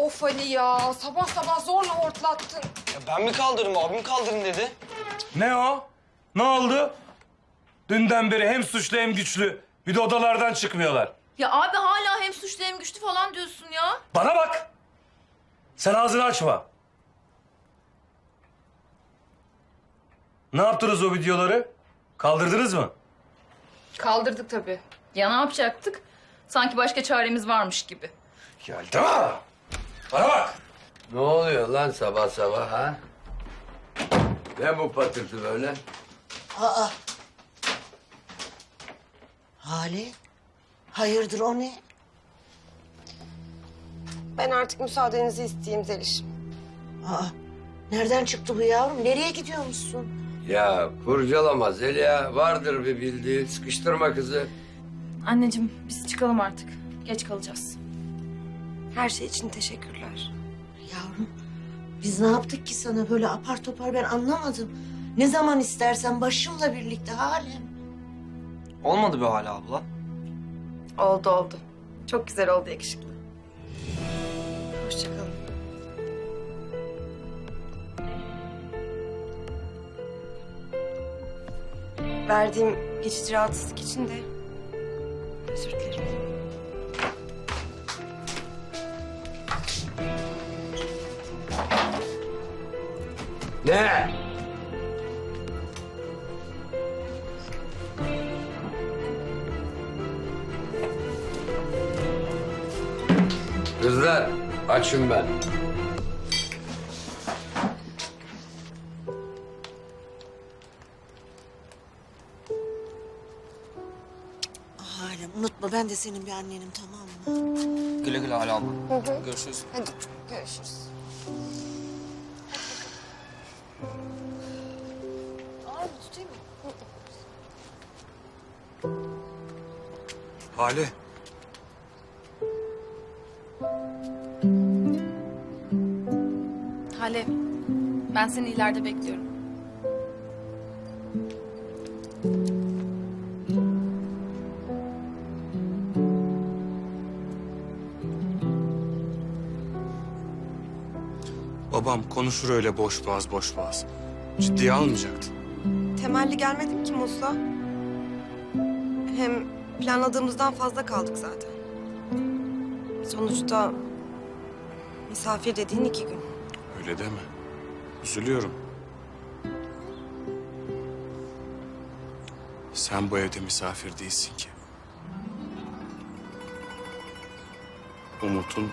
Of Ali ya sabah sabah zorla hortlattın. Ya ben mi kaldırırım, abim kaldırın dedi. Ne o? Ne oldu? Dünden beri hem suçlu hem güçlü. Bir de odalardan çıkmıyorlar. Ya abi hala hem suçlu hem güçlü falan diyorsun ya. Bana bak. Sen ağzını açma. Ne yaptınız o videoları? Kaldırdınız mı? Kaldırdık tabii. Ya ne yapacaktık? Sanki başka çaremiz varmış gibi. Geldi mi? Bana bak. Ne oluyor lan sabah sabah ha? Ne bu patırtı böyle? Aa. Hale. Hayırdır o ne? Ben artık müsaadenizi isteyeyim Zeliş. Aa. Nereden çıktı bu yavrum? Nereye gidiyormuşsun? Ya kurcalama Zeliha. Vardır bir bildiği. Sıkıştırma kızı. Anneciğim biz çıkalım artık. Geç kalacağız. Her şey için teşekkürler. Yavrum biz ne yaptık ki sana böyle apar topar ben anlamadım. Ne zaman istersen başımla birlikte halem. Olmadı be hala abla. Oldu oldu. Çok güzel oldu yakışıklı. Hoşçakalın. Verdiğim geçici rahatsızlık için de özür dilerim. Ne? Kızlar açım ben. Halem unutma ben de senin bir annenim tamam mı? Güle güle hala abla. Görüşürüz. Hadi görüşürüz. Hale. Hale ben seni ileride bekliyorum. Babam konuşur öyle boş boğaz boş boğaz. Ciddiye almayacaktı. Temelli gelmedim ki Musla. Hem planladığımızdan fazla kaldık zaten. Sonuçta misafir dediğin iki gün. Öyle deme. Üzülüyorum. Sen bu evde misafir değilsin ki. Umut'un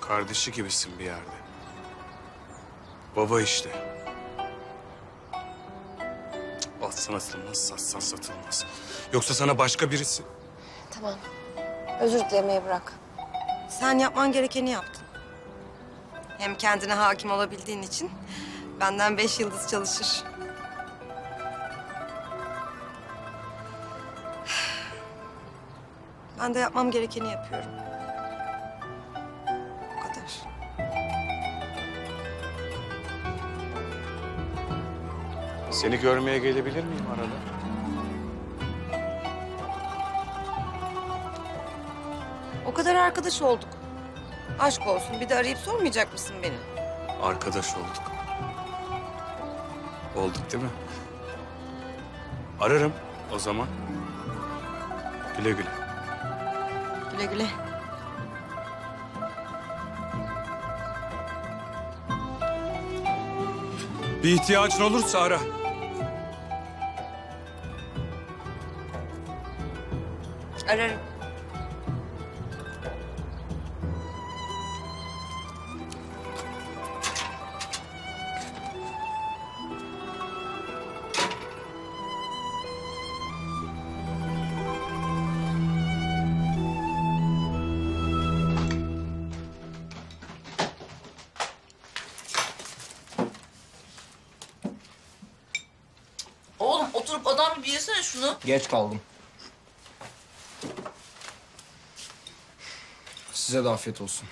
kardeşi gibisin bir yerde. Baba işte. Atsan atılmaz, satsan satılmaz. Yoksa sana başka birisi... Tamam. Özür dilemeyi bırak. Sen yapman gerekeni yaptın. Hem kendine hakim olabildiğin için benden beş yıldız çalışır. Ben de yapmam gerekeni yapıyorum. Seni görmeye gelebilir miyim arada? O kadar arkadaş olduk. Aşk olsun bir de arayıp sormayacak mısın beni? Arkadaş olduk. Olduk değil mi? Ararım o zaman. Güle güle. Güle güle. Bir ihtiyacın olursa ara. Ararım. Oğlum oturup adam yesene şunu. Geç kaldım. Size de afiyet olsun.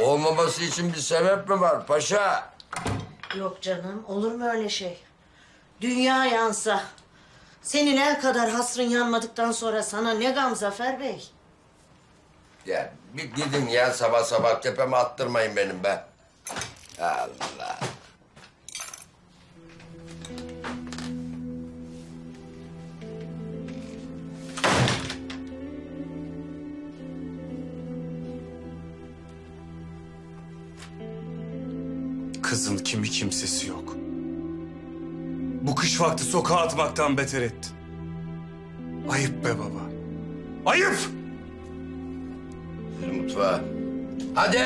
Olmaması için bir sebep mi var paşa? Yok canım olur mu öyle şey? Dünya yansa. Senin el kadar hasrın yanmadıktan sonra sana ne gam Zafer Bey? Ya bir gidin ya sabah sabah tepeme attırmayın benim be. Allah. Kızın kimi kimsesi yok. Bu kış vakti sokağa atmaktan beter ettin. Ayıp be baba. Ayıp! Siz mutfağa. Hadi.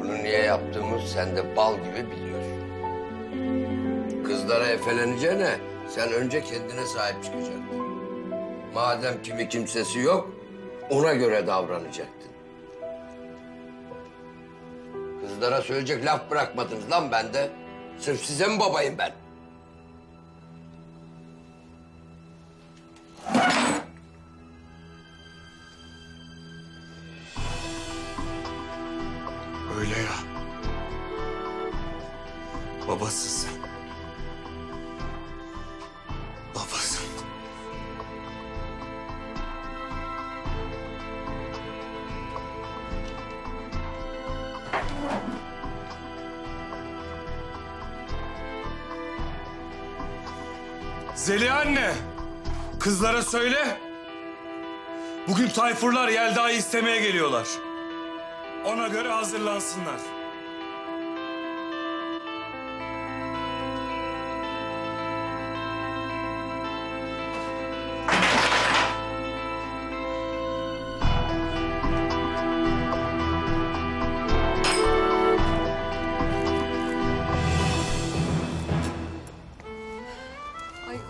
Bunu niye yaptığımı sen de bal gibi biliyorsun. Kızlara efeleneceğine sen önce kendine sahip çıkacaktın. Madem kimi kimsesi yok, ona göre davranacaktın. Kızlara söyleyecek laf bırakmadınız lan bende. Sırf size mi babayım ben? Öyle ya. Babasın sen. Zeliha anne. Kızlara söyle. Bugün Tayfurlar Yelda'yı istemeye geliyorlar. Ona göre hazırlansınlar.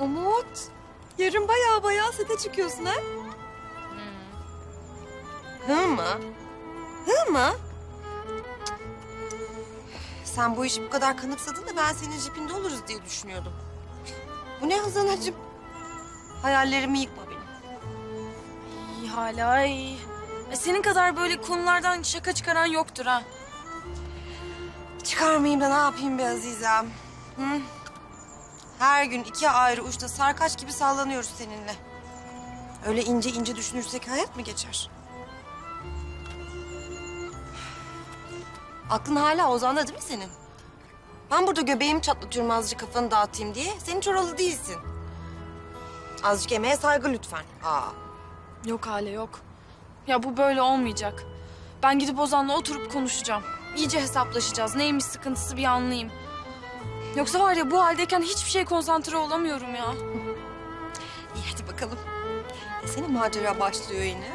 Umut. Yarın bayağı bayağı sete çıkıyorsun ha? Hı mı? Hı mı? Sen bu işi bu kadar kanıksadın da ben senin jipinde oluruz diye düşünüyordum. Bu ne Hazan hacım? Hayallerimi yıkma benim. İyi hala ay. E, Senin kadar böyle konulardan şaka çıkaran yoktur ha. Çıkarmayayım da ne yapayım be Azizem? Hı? Her gün iki ayrı uçta sarkaç gibi sallanıyoruz seninle. Öyle ince ince düşünürsek hayat mı geçer? Aklın hala Ozan'da değil mi senin? Ben burada göbeğimi çatlatıyorum azıcık kafanı dağıtayım diye. Sen hiç değilsin. Azıcık emeğe saygı lütfen. Aa. Yok hale yok. Ya bu böyle olmayacak. Ben gidip Ozan'la oturup konuşacağım. İyice hesaplaşacağız. Neymiş sıkıntısı bir anlayayım. Yoksa var ya bu haldeyken hiçbir şey konsantre olamıyorum ya. İyi hadi bakalım. E, senin macera başlıyor yine.